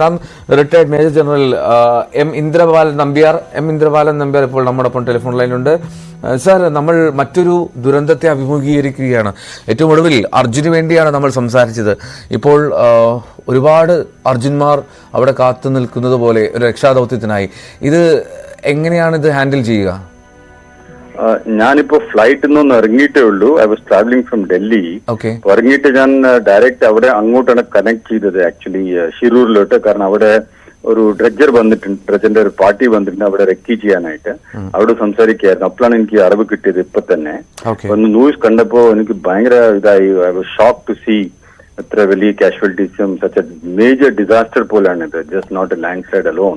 നാം retired major general M Indrabalan Nambiar. M Indrabalan Nambiar ഇപ്പോൾ നമ്മോടൊപ്പം ടെലിഫോൺ ലൈനിലുണ്ട് സാർ നമ്മൾ മറ്റൊരു ദുരന്തത്തെ അഭിമുഖീകരിക്കുകയാണ്. ഏറ്റവും ഒടുവിൽ അർജുന് വേണ്ടിയാണ് നമ്മൾ സംസാരിച്ചത്. ഇപ്പോൾ ഒരുപാട് അർജുന്മാർ അവിടെ കാത്തു നിൽക്കുന്നത് പോലെ ഒരു രക്ഷാദൗത്യത്തിനായി. ഇത് എങ്ങനെയാണ് ഇത് ഹാൻഡിൽ ചെയ്യുക? ഞാനിപ്പോ ഫ്ലൈറ്റിൽ നിന്ന് ഇറങ്ങിയിട്ടേ ഉള്ളൂ. I was travelling from Delhi ഇറങ്ങിയിട്ട് ഞാൻ ഡയറക്റ്റ് അവിടെ അങ്ങോട്ടാണ് കണക്ട് ചെയ്തത് ആക്ച്വലി ഷിരൂരിലോട്ട്. കാരണം അവിടെ ഒരു ഡ്രഡ്ജർ വന്നിട്ടുണ്ട്. ഡ്രഡ്ജറിന്റെ ഒരു പാർട്ടി വന്നിട്ടുണ്ട് അവിടെ റെക്കി ചെയ്യാനായിട്ട്. അവിടെ സംസാരിക്കുകയായിരുന്നു. അപ്പോഴാണ് എനിക്ക് അറിവ് കിട്ടിയത് ഇപ്പൊ തന്നെ. ഒന്ന് ന്യൂസ് കണ്ടപ്പോ എനിക്ക് ഭയങ്കര ഇതായി. I was shock to see എത്ര വലിയ കാഷ്വാലിറ്റീസും സച്ച് മേജർ ഡിസാസ്റ്റർ പോലാണ് ഇത്. Just not a landslide alone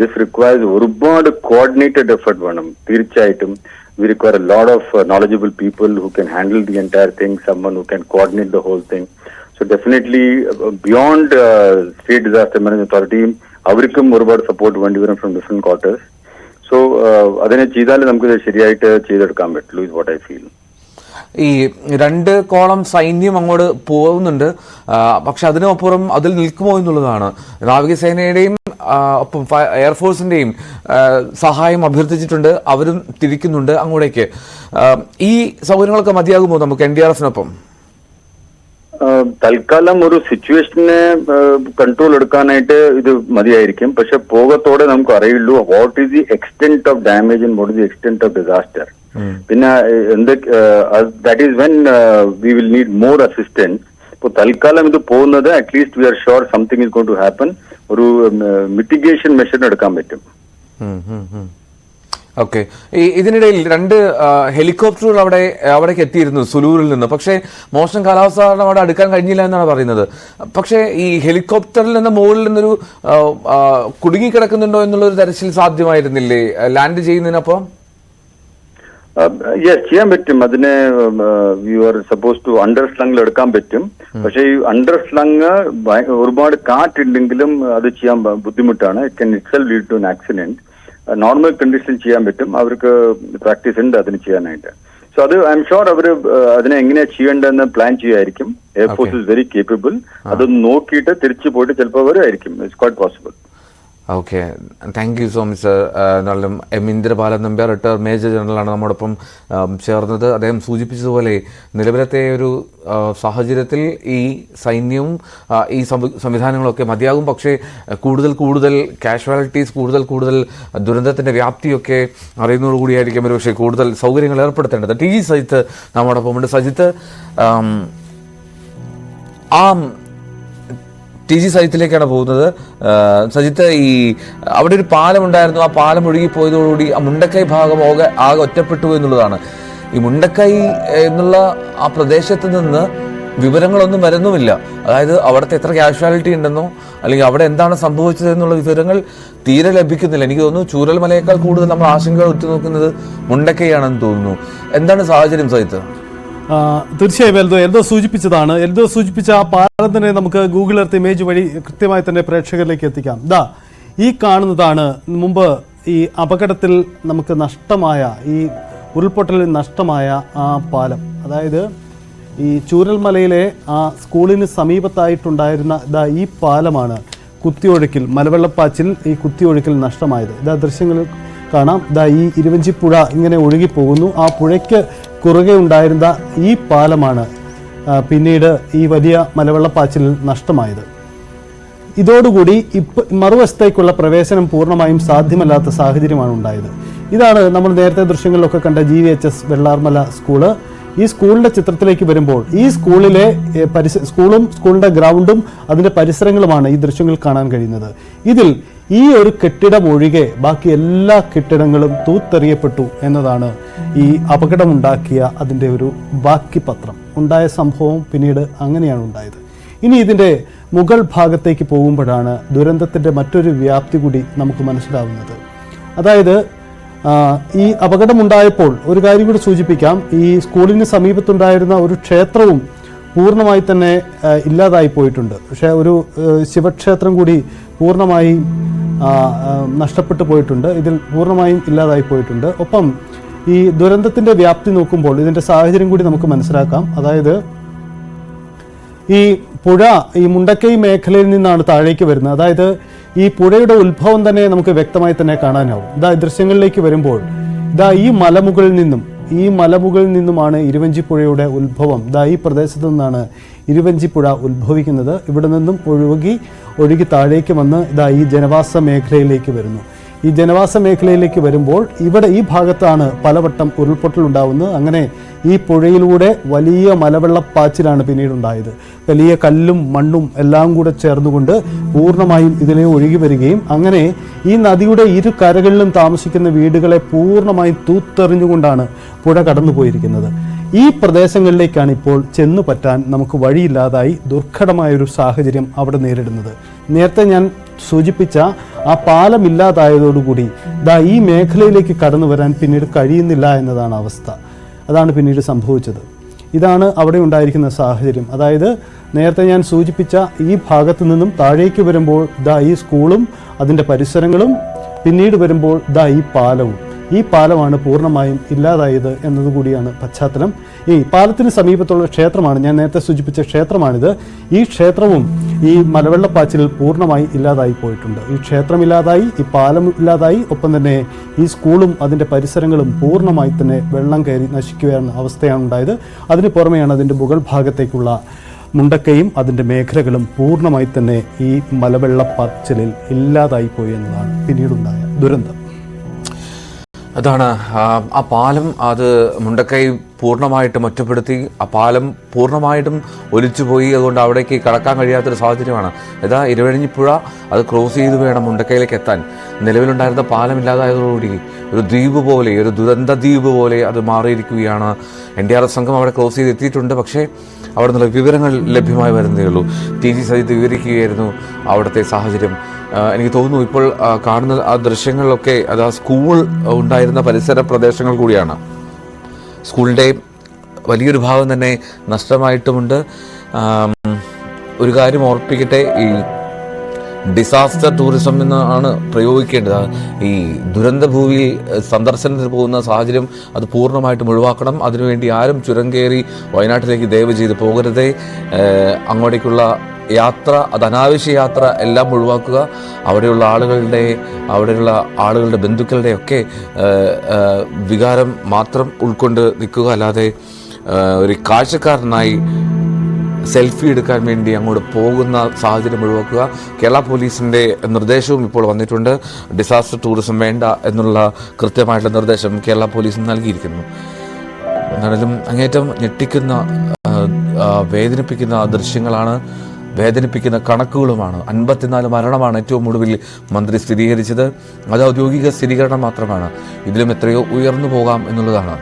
this requires ഒരുപാട് കോർഡിനേറ്റഡ് എഫേർട്ട് വേണം. തീർച്ചയായിട്ടും we require a lot of knowledgeable people who can handle the entire thing someone who can coordinate the whole thing so definitely beyond state disaster management അതോറിറ്റിയും അവർക്കും ഒരുപാട് support വേണ്ടി വരും from different quarters so അതിനെ ചെയ്താൽ നമുക്ക് ശരിയായിട്ട് ചെയ്തെടുക്കാൻ പറ്റുള്ളൂ ഇസ് വാട്ട് ഐ ഫീൽ ഈ രണ്ട് കോളം സൈന്യം അങ്ങോട്ട് പോകുന്നുണ്ട്. പക്ഷെ അതിനപ്പുറം അതിൽ നിൽക്കുമോ എന്നുള്ളതാണ്. നാവികസേനയുടെയും ഒപ്പം എയർഫോഴ്സിന്റെയും സഹായം അഭ്യർത്ഥിച്ചിട്ടുണ്ട്. അവരും തിരിക്കുന്നുണ്ട് അങ്ങോട്ടേക്ക്. ഈ സൗകര്യങ്ങളൊക്കെ മതിയാകുമോ നമുക്ക് എൻ ഡി ആർ എഫിനൊപ്പം തൽക്കാലം ഒരു സിറ്റുവേഷനെ കൺട്രോൾ എടുക്കാനായിട്ട് ഇത് മതിയായിരിക്കും. പക്ഷെ പോകത്തോടെ നമുക്ക് അറിയുള്ളൂ what is the extent of damage and what is the extent of disaster പിന്നെ ഏഹ്, എന്ത് that is when we will need more assistance ഇപ്പോൾ തൽക്കാലം ഇത് പോകുന്നത് at least we are sure something is gone to happen ഒരു mitigation മെഷറിന് എടുക്കാൻ പറ്റും. ഓക്കെ ഈ ഇതിനിടയിൽ രണ്ട് ഹെലികോപ്റ്ററുകൾ അവിടെ അവിടേക്ക് എത്തിയിരുന്നു സുലൂരിൽ നിന്ന്. പക്ഷേ മോശം കാലാവസ്ഥ കാരണം അവിടെ അടുക്കാൻ കഴിഞ്ഞില്ല എന്നാണ് പറയുന്നത്. പക്ഷേ ഈ ഹെലികോപ്റ്ററിൽ നിന്ന് മുകളിൽ നിന്നൊരു കുടുങ്ങിക്കിടക്കുന്നുണ്ടോ എന്നുള്ളൊരു തെരച്ചിൽ സാധ്യമായിരുന്നില്ലേ? ലാൻഡ് ചെയ്യുന്നതിനപ്പം? യെസ് ചെയ്യാൻ പറ്റും. അതിനെ you are suppose to under സ്ലങ്ങിൽ എടുക്കാൻ പറ്റും. പക്ഷേ ഈ അണ്ടർ സ്ലങ് ഒരുപാട് കാറ്റുണ്ടെങ്കിലും അത് ചെയ്യാൻ ബുദ്ധിമുട്ടാണ്. It can itself lead to an accident normal കണ്ടീഷനിൽ ചെയ്യാൻ പറ്റും. അവർക്ക് പ്രാക്ടീസ് ഉണ്ട് അതിന് ചെയ്യാനായിട്ട്. സോ അത് ഐ എം ഷുവർ അവർ അതിനെ എങ്ങനെയാ ചെയ്യേണ്ടതെന്ന് plan ചെയ്യുമായിരിക്കും air force is very capable അത് നോക്കിയിട്ട് തിരിച്ചു പോയിട്ട് ചിലപ്പോൾ വരുമായിരിക്കും. It's quite possible okay thank you so much എന്നാലും M Indrabalan Nambiar retire major ജനറലാണ് നമ്മോടൊപ്പം ചേർന്നത്. അദ്ദേഹം സൂചിപ്പിച്ചതുപോലെ നിലവിലത്തെ ഒരു സാഹചര്യത്തിൽ ഈ സൈന്യവും ഈ സംവി- സംവിധാനങ്ങളൊക്കെ മതിയാകും. പക്ഷേ കൂടുതൽ കൂടുതൽ കാഷ്വാലിറ്റീസ് കൂടുതൽ കൂടുതൽ ദുരന്തത്തിന്റെ വ്യാപ്തിയൊക്കെ അറിയുന്നതോടുകൂടിയായിരിക്കും ഒരു പക്ഷേ കൂടുതൽ സൗകര്യങ്ങൾ ഏർപ്പെടുത്തേണ്ടത്. ടി ജി സജിത്ത് നമ്മോടൊപ്പം ഉണ്ട് സജിത്ത് ആ ടി ജി സജിത്തിലേക്കാണ് പോകുന്നത്. സജിത്ത് ഈ അവിടെ ഒരു പാലം ഉണ്ടായിരുന്നു. ആ പാലം ഒഴുകി പോയതോടുകൂടി ആ മുണ്ടക്കൈ ഭാഗം ആകെ ആകെ ഒറ്റപ്പെട്ടു എന്നുള്ളതാണ്. ഈ മുണ്ടക്കൈ എന്നുള്ള ആ പ്രദേശത്ത് നിന്ന് വിവരങ്ങളൊന്നും വരുന്നുമില്ല. അതായത് അവിടുത്തെ എത്ര കാഷ്വാലിറ്റി ഉണ്ടെന്നോ അല്ലെങ്കിൽ അവിടെ എന്താണ് സംഭവിച്ചത് എന്നുള്ള വിവരങ്ങൾ തീരെ ലഭിക്കുന്നില്ല. എനിക്ക് തോന്നുന്നു ചൂരൽമലയേക്കാൾ കൂടുതൽ നമ്മൾ ആശങ്കകൾ ഉറ്റുനോക്കുന്നത് മുണ്ടക്കൈയാണെന്ന് തോന്നുന്നു. എന്താണ് സാഹചര്യം സഹിത്ത് തീർച്ചയായും എൽദോ എൽദോ സൂചിപ്പിച്ചതാണ്. എൽദോ സൂചിപ്പിച്ച ആ തന്നെ നമുക്ക് ഗൂഗിൾ എർത്ത് ഇമേജ് വഴി കൃത്യമായി തന്നെ പ്രേക്ഷകരിലേക്ക് എത്തിക്കാം. ദാ ഈ കാണുന്നതാണ് മുമ്പ് ഈ അപകടത്തിൽ നമുക്ക് നഷ്ടമായ ഈ ഉരുൾപൊട്ടലിൽ നഷ്ടമായ ആ പാലം. അതായത് ഈ ചൂരൽമലയിലെ ആ സ്കൂളിന് സമീപത്തായിട്ടുണ്ടായിരുന്ന ഇതാ ഈ പാലമാണ് കുത്തിയൊഴുക്കിൽ മലവെള്ളപ്പാച്ചിൽ ഈ കുത്തിയൊഴുക്കിൽ നഷ്ടമായത്. ഇതാ ദൃശ്യങ്ങൾ കാണാം. ഇതാ ഈ ഇരുവഞ്ചിപ്പുഴ ഇങ്ങനെ ഒഴുകിപ്പോകുന്നു. ആ പുഴയ്ക്ക് കുറുകെ ഉണ്ടായിരുന്ന ഈ പാലമാണ് പിന്നീട് ഈ വലിയ മലവെള്ളപ്പാച്ചിലിൽ നഷ്ടമായത്. ഇതോടുകൂടി ഇപ്പ മറുവശത്തേക്കുള്ള പ്രവേശനം പൂർണമായും സാധ്യമല്ലാത്ത സാഹചര്യമാണ് ഉണ്ടായത്. ഇതാണ് നമ്മൾ നേരത്തെ ദൃശ്യങ്ങളിലൊക്കെ കണ്ട G V H S Vellarmala school. ഈ സ്കൂളിന്റെ ചിത്രത്തിലേക്ക് വരുമ്പോൾ ഈ സ്കൂളിലെ പരിസ സ്കൂളും സ്കൂളിന്റെ ഗ്രൗണ്ടും അതിന്റെ പരിസരങ്ങളുമാണ് ഈ ദൃശ്യങ്ങൾ കാണാൻ കഴിയുന്നത്. ഇതിൽ ഈ ഒരു കെട്ടിടം ഒഴികെ ബാക്കി എല്ലാ കെട്ടിടങ്ങളും തൂത്തെറിയപ്പെട്ടു എന്നതാണ് ഈ അപകടമുണ്ടാക്കിയ അതിന്റെ ഒരു ബാക്കി പത്രം. ഉണ്ടായ സംഭവം പിന്നീട് അങ്ങനെയാണ് ഉണ്ടായത്. ഇനി ഇതിന്റെ മുകൾ ഭാഗത്തേക്ക് പോകുമ്പോഴാണ് ദുരന്തത്തിന്റെ മറ്റൊരു വ്യാപ്തി കൂടി നമുക്ക് മനസ്സിലാവുന്നത്. അതായത് ഈ അപകടമുണ്ടായപ്പോൾ ഒരു കാര്യം കൂടി സൂചിപ്പിക്കാം. ഈ സ്കൂളിന് സമീപത്തുണ്ടായിരുന്ന ഒരു ക്ഷേത്രവും പൂർണമായി തന്നെ ഇല്ലാതായി പോയിട്ടുണ്ട്. പക്ഷേ ഒരു ശിവക്ഷേത്രം കൂടി പൂർണമായും നഷ്ടപ്പെട്ടു പോയിട്ടുണ്ട്. ഇതിൽ പൂർണമായും ഇല്ലാതായി പോയിട്ടുണ്ട്. ഒപ്പം ഈ ദുരന്തത്തിന്റെ വ്യാപ്തി നോക്കുമ്പോൾ ഇതിന്റെ സാഹചര്യം കൂടി നമുക്ക് മനസ്സിലാക്കാം. അതായത് ഈ പുഴ ഈ മുണ്ടക്കൈ മേഖലയിൽ നിന്നാണ് താഴേക്ക് വരുന്നത്. അതായത് ഈ പുഴയുടെ ഉത്ഭവം തന്നെ നമുക്ക് വ്യക്തമായി തന്നെ കാണാനാവും. ഇതാ ദൃശ്യങ്ങളിലേക്ക് വരുമ്പോൾ ഇതാ ഈ മലമുകളിൽ നിന്നും ഈ മലമുകളിൽ നിന്നുമാണ് ഇരുവഞ്ചിപ്പുഴയുടെ ഉത്ഭവം. ഇതാ ഈ പ്രദേശത്ത് നിന്നാണ് ഇരുവഞ്ചിപ്പുഴ ഉത്ഭവിക്കുന്നത്. ഇവിടെ നിന്നും ഒഴുകി ഒഴുകി താഴേക്ക് വന്ന് ഇതാ ഈ ജനവാസ മേഖലയിലേക്ക് വരുന്നു. ഈ ജനവാസ മേഖലയിലേക്ക് വരുമ്പോൾ ഇവിടെ ഈ ഭാഗത്താണ് പലവട്ടം ഉരുൾപൊട്ടൽ ഉണ്ടാവുന്നത് അങ്ങനെ ഈ പുഴയിലൂടെ വലിയ മലവെള്ളപ്പാച്ചിലാണ് പിന്നീട് ഉണ്ടായത് വലിയ കല്ലും മണ്ണും എല്ലാം കൂടെ ചേർന്നുകൊണ്ട് പൂർണമായും ഇതിനെ ഒഴുകി വരികയും അങ്ങനെ ഈ നദിയുടെ ഇരു കരകളിലും താമസിക്കുന്ന വീടുകളെ പൂർണമായും തൂത്തെറിഞ്ഞുകൊണ്ടാണ് പുഴ കടന്നു പോയിരിക്കുന്നത് ഈ പ്രദേശങ്ങളിലേക്കാണ് ഇപ്പോൾ ചെന്നു പറ്റാൻ നമുക്ക് വഴിയില്ലാതായി ദുർഘടമായൊരു സാഹചര്യം അവിടെ നേരിടുന്നത്. നേരത്തെ ഞാൻ സൂചിപ്പിച്ച ആ പാലമില്ലാതായതോടുകൂടി ദാ ഈ മേഖലയിലേക്ക് കടന്നു വരാൻ പിന്നീട് കഴിയുന്നില്ല എന്നതാണ് അവസ്ഥ. അതാണ് പിന്നീട് സംഭവിച്ചത്. ഇതാണ് അവിടെ ഉണ്ടായിരിക്കുന്ന സാഹചര്യം. അതായത് നേരത്തെ ഞാൻ സൂചിപ്പിച്ച ഈ ഭാഗത്തു നിന്നും താഴേക്ക് വരുമ്പോൾ ദാ ഈ സ്കൂളും അതിന്റെ പരിസരങ്ങളും പിന്നീട് വരുമ്പോൾ ദാ ഈ പാലവും. ഈ പാലമാണ് പൂർണമായും ഇല്ലാതായത് എന്നതുകൂടിയാണ് പശ്ചാത്തലം. ഈ പാലത്തിന് സമീപത്തുള്ള ക്ഷേത്രമാണ് ഞാൻ നേരത്തെ സൂചിപ്പിച്ച ക്ഷേത്രമാണിത്. ഈ ക്ഷേത്രവും ഈ മലവെള്ളപ്പാച്ചിലിൽ പൂർണമായി ഇല്ലാതായി പോയിട്ടുണ്ട്. ഈ ക്ഷേത്രം ഇല്ലാതായി ഈ പാലം ഇല്ലാതായി ഒപ്പം തന്നെ ഈ സ്കൂളും അതിന്റെ പരിസരങ്ങളും പൂർണമായി തന്നെ വെള്ളം കയറി നശിക്കുകയാണ് അവസ്ഥയാണ് ഉണ്ടായത്. അതിന് പുറമെയാണ് അതിന്റെ മുകൾ ഭാഗത്തേക്കുള്ള മുണ്ടക്കയും അതിന്റെ മേഖലകളും പൂർണമായി തന്നെ ഈ മലവെള്ളപ്പാച്ചിലിൽ ഇല്ലാതായി പോയി എന്നതാണ് പിന്നീടുണ്ടായ ദുരന്തം. അതാണ് ആ, പാലം അത് മുണ്ടക്കൈ പൂർണമായിട്ടും ഒറ്റപ്പെടുത്തി ആ പാലം പൂർണമായിട്ടും ഒലിച്ചുപോയി അതുകൊണ്ട് അവിടേക്ക് കടക്കാൻ കഴിയാത്തൊരു സാഹചര്യമാണ്. ഇതാ ഇരുവഴിഞ്ഞിപ്പുഴ അത് ക്രോസ് ചെയ്ത് വേണം മുണ്ടക്കൈയിലേക്ക് എത്താൻ. നിലവിലുണ്ടായിരുന്ന പാലം ഇല്ലാതായതോടുകൂടി ഒരു ദ്വീപ് പോലെ ഒരു ദുരന്ത ദ്വീപ് പോലെ അത് മാറിയിരിക്കുകയാണ്. എൻ ഡി ആർ എഫ് സംഘം അവിടെ ക്രോസ് ചെയ്ത് എത്തിയിട്ടുണ്ട് പക്ഷേ അവിടെ നിന്നുള്ള വിവരങ്ങൾ ലഭ്യമായി വരുന്നേ ഉള്ളൂ ടി ജി സജിത്ത് വിവരിക്കുകയായിരുന്നു അവിടുത്തെ സാഹചര്യം. എനിക്ക് തോന്നുന്നു ഇപ്പോൾ കാണുന്ന ആ ദൃശ്യങ്ങളിലൊക്കെ അത് ആ സ്കൂൾ ഉണ്ടായിരുന്ന പരിസര പ്രദേശങ്ങൾ കൂടിയാണ്. സ്കൂളിന്റെ വലിയൊരു ഭാഗം തന്നെ നഷ്ടമായിട്ടുമുണ്ട്. ഒരു കാര്യം ഓർപ്പിക്കട്ടെ ഈ ഡിസാസ്റ്റർ ടൂറിസം എന്നാണ് പ്രയോഗിക്കേണ്ടത്. ഈ ദുരന്ത ഭൂമിയിൽ സന്ദർശനത്തിന് പോകുന്ന സാഹചര്യം അത് പൂർണമായിട്ടും ഒഴിവാക്കണം. അതിനുവേണ്ടി ആരും ചുരം കയറി വയനാട്ടിലേക്ക് ദയവ് ചെയ്ത് പോകരുതേ. അങ്ങോട്ടേക്കുള്ള യാത്ര അത് അനാവശ്യ യാത്ര എല്ലാം ഒഴിവാക്കുക. അവിടെയുള്ള ആളുകളുടെ അവിടെയുള്ള ആളുകളുടെ ബന്ധുക്കളുടെ ഒക്കെ വികാരം മാത്രം ഉൾക്കൊണ്ട് നിൽക്കുക. അല്ലാതെ ഒരു കാഴ്ചക്കാരനായി സെൽഫി എടുക്കാൻ വേണ്ടി അങ്ങോട്ട് പോകുന്ന സാഹചര്യം ഒഴിവാക്കുക. കേരള പോലീസിന്റെ നിർദ്ദേശവും ഇപ്പോൾ വന്നിട്ടുണ്ട്. ഡിസാസ്റ്റർ ടൂറിസം വേണ്ട എന്നുള്ള കൃത്യമായിട്ടുള്ള നിർദ്ദേശം കേരള പോലീസിന് നൽകിയിരിക്കുന്നു. എന്നാലും അങ്ങേറ്റം ഞെട്ടിക്കുന്ന വേദനിപ്പിക്കുന്ന ദൃശ്യങ്ങളാണ് വേദനിപ്പിക്കുന്ന കണക്കുകളുമാണ്. അൻപത്തിനാല് മരണമാണ് ഏറ്റവും ഒടുവിൽ മന്ത്രി സ്ഥിരീകരിച്ചത്. അത് ഔദ്യോഗിക സ്ഥിരീകരണം മാത്രമാണ്. ഇതിലും എത്രയോ ഉയർന്നു പോകാം എന്നുള്ളതാണ്.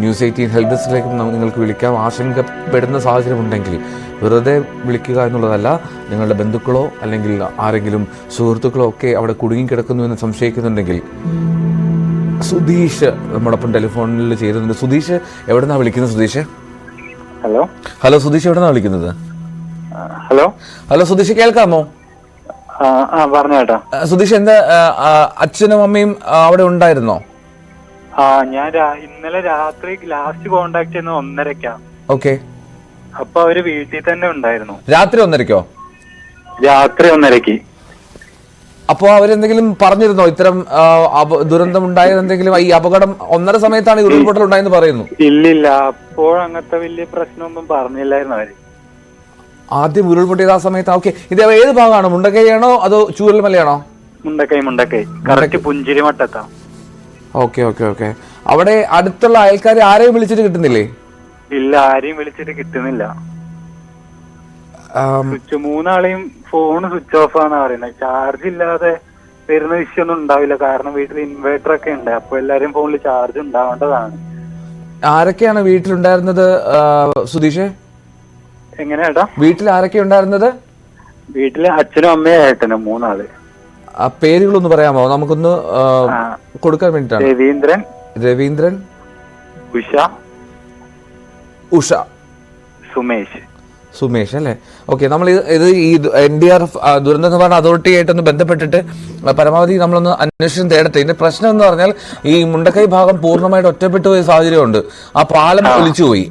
ന്യൂസ് എയ്റ്റീൻ ഹെൽപ്പ് ഡെസ്കിലേക്ക് നിങ്ങൾക്ക് വിളിക്കാം. ആശങ്കപ്പെടുന്ന സാഹചര്യമുണ്ടെങ്കിൽ വെറുതെ വിളിക്കുക എന്നുള്ളതല്ല. നിങ്ങളുടെ ബന്ധുക്കളോ അല്ലെങ്കിൽ ആരെങ്കിലും സുഹൃത്തുക്കളോ ഒക്കെ അവിടെ കുടുങ്ങിക്കിടക്കുന്നു എന്ന് സംശയിക്കുന്നുണ്ടെങ്കിൽ സുധീഷ് നമ്മോടൊപ്പം ടെലിഫോണിൽ ചെയ്തിട്ടുണ്ട് സുധീഷ് എവിടെ നിന്നാണ് വിളിക്കുന്നത് സുധീഷ്? ഹലോ. ഹലോ സുധീഷ് എവിടെ നിന്നാണ് വിളിക്കുന്നത്? ഹലോ? ഹലോ സുധീഷ് കേൾക്കാമോ? ആ പറഞ്ഞു കേട്ടോ സുധീഷ് എന്താ അച്ഛനും അമ്മയും അവിടെ ഉണ്ടായിരുന്നോ? ആ ഞാൻ ഇന്നലെ രാത്രി ലാസ്റ്റ് കോണ്ടാക്ട് ചെയ്യുന്നത് ഒന്നരക്കാ ഓക്കെ. അപ്പൊ അവർ വീട്ടിൽ തന്നെ ഉണ്ടായിരുന്നു. രാത്രി ഒന്നരക്കോ രാത്രി ഒന്നരക്ക് അപ്പോൾ അവരെന്തെങ്കിലും പറഞ്ഞിരുന്നോ? ഇത്തരം ദുരന്തം ഉണ്ടായത് എന്തെങ്കിലും ഈ അപകടം ഒന്നര സമയത്താണ് ഈ ഉരുൾപൊട്ടൽ ഉണ്ടായെന്ന് പറയുന്നു. ഇല്ലില്ല അപ്പോൾ അങ്ങനത്തെ വലിയ പ്രശ്നമൊന്നും പറഞ്ഞില്ലായിരുന്നു അവർ. ആദ്യം ഉരുൾപൊട്ടിയത് ആ സമയത്ത് ഓക്കെ. ഇത് ഏത് ഭാഗമാണ്? മുണ്ടക്കൈയാണോ അതോ ചൂരൽമലയാണോ മുണ്ടക്കൈ മുണ്ടക്കൈ. കറക്റ്റ് പുഞ്ചിരി മട്ടത്താണ് ഓക്കെ ഓക്കെ ഓക്കെ. അവിടെ അടുത്തുള്ള അയൽക്കാരെ ആരെയും വിളിച്ചിട്ട് കിട്ടുന്നില്ലേ? ഇല്ല ആരെയും വിളിച്ചിട്ട് കിട്ടുന്നില്ല. സ്വിച്ച് മൂന്നാളെയും ഫോൺ സ്വിച്ച് ഓഫ് ആണ് പറയുന്നത് ചാർജ് ഇല്ലാതെ വരുന്ന വിഷയമൊന്നും ഉണ്ടാവില്ല. കാരണം വീട്ടിൽ ഇൻവേർട്ടർ ഒക്കെ ഉണ്ട്. അപ്പൊ എല്ലാരും ഫോണിൽ ചാർജ് ഉണ്ടാവേണ്ടതാണ്. ആരൊക്കെയാണ് വീട്ടിലുണ്ടായിരുന്നത് സുധീഷ്? എങ്ങനെയാട്ടാ വീട്ടിൽ ആരൊക്കെ ഉണ്ടായിരുന്നത്? വീട്ടിൽ അച്ഛനും അമ്മയും ഏട്ടനും മൂന്നാൾ. ആ പേരുകളൊന്ന് പറയാമോ? നമുക്കൊന്ന് കൊടുക്കാൻ വേണ്ടിട്ടാണ് രവീന്ദ്രൻ രവീന്ദ്രൻ ഉഷ ഉഷ. സുമേഷ്. സുമേഷ് അല്ലേ? ഓക്കെ നമ്മൾ ഇത് ഈ എൻ ഡി ആർ എഫ് ദുരന്ത നിവാരണ അതോറിറ്റി ആയിട്ടൊന്ന് ബന്ധപ്പെട്ടിട്ട് പരമാവധി നമ്മളൊന്ന് അന്വേഷണം തേടട്ടെ. ഇതിന്റെ പ്രശ്നം എന്ന് പറഞ്ഞാൽ ഈ മുണ്ടക്കൈ ഭാഗം പൂർണമായിട്ട് ഒറ്റപ്പെട്ടു പോയ സാഹചര്യമുണ്ട്. ആ പാലം ഒലിച്ചുപോയി.